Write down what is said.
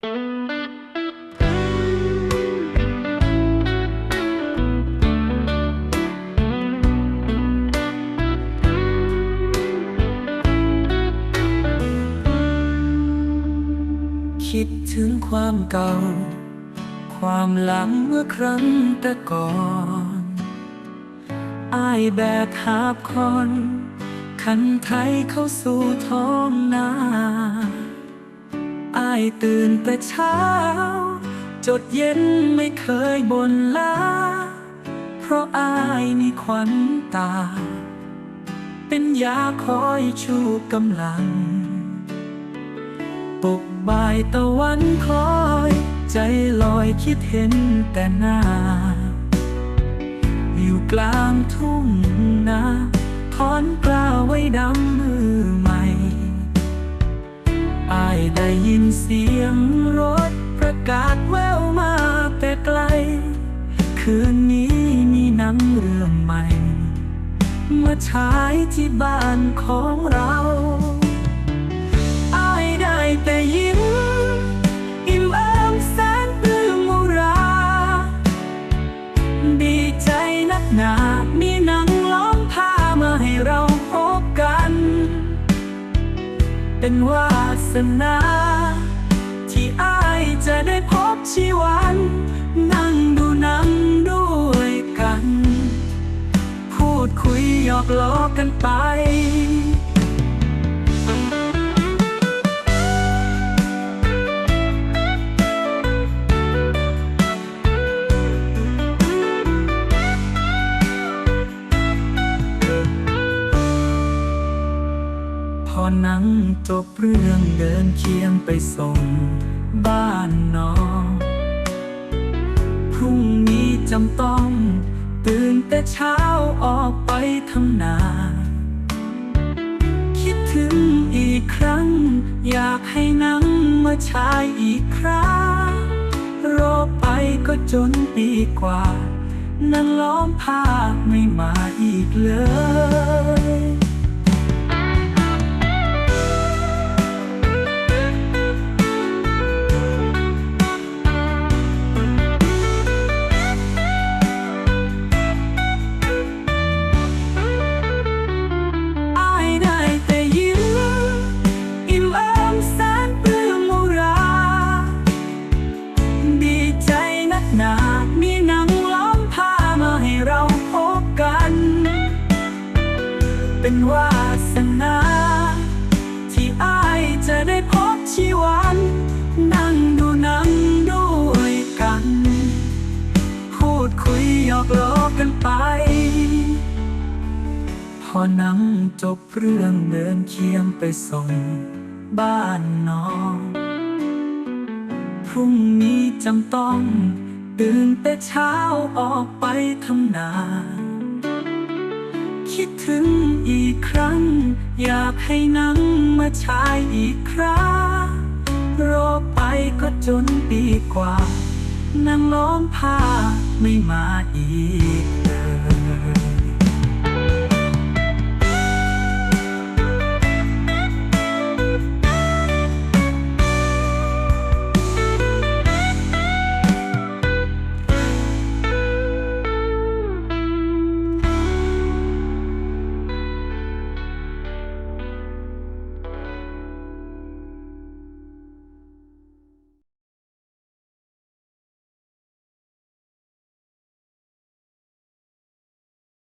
คิดถึงความเก่า ความหลังเมื่อครั้งแต่ก่อนอายแบกหาบคอนคันไทยเข้าสู่ท้องนา อายตื่นแต่เช้า จดเย็นไม่เคยบ่นลา เพราะอายมีขวัญตา เป็นยาคอยชูกำลังตกบ่ายตะวันคล้อย ใจลอยคิดเห็นแต่หน้า อยู่กลางทุ่งนาถอนกล้าไว้ดำ ยินเสียงรถประกาศแววมาแต่ไกล คืนนี้มีหนังเรื่องใหม่มาฉายที่บ้านของเราอายได้แต่ยิ้ม อิ่มเอิมแสนปลื้มอุรา ดีใจนักหนา มีหนังล้อมผ้ามาให้เราพบกัน เป็นวาสนา ชีวันนั่งดูหนังด้วยกัน พูดคุยหยอกล้อกันไปพอหนังจบเรื่องเดินเคียงไปส่ง จำต้อง ตื่นแต่เช้าออกไปทำนา คิดถึงอีกครั้ง อยากให้นังมาฉายอีกครั้งรอไปก็จนปีกว่า นั่งล้อมภาพไม่มาอีกเลย วาสนา ที่อายจะได้พบชีวัน นั่งดูนังด้วยกัน พูดคุยหยอกล้อกันไป พอหนังจบเรื่องเดินเคียงไปส่ง บ้านน้องพรุ่งนี้จำต้องตื่นแต่เช้าออกไปทำนา คิดถึงอีกครั้ง อยากให้นังมาฉายอีกครั้งรอไปก็จนปีกว่า นั่งล้อมผ้าไม่มาอีก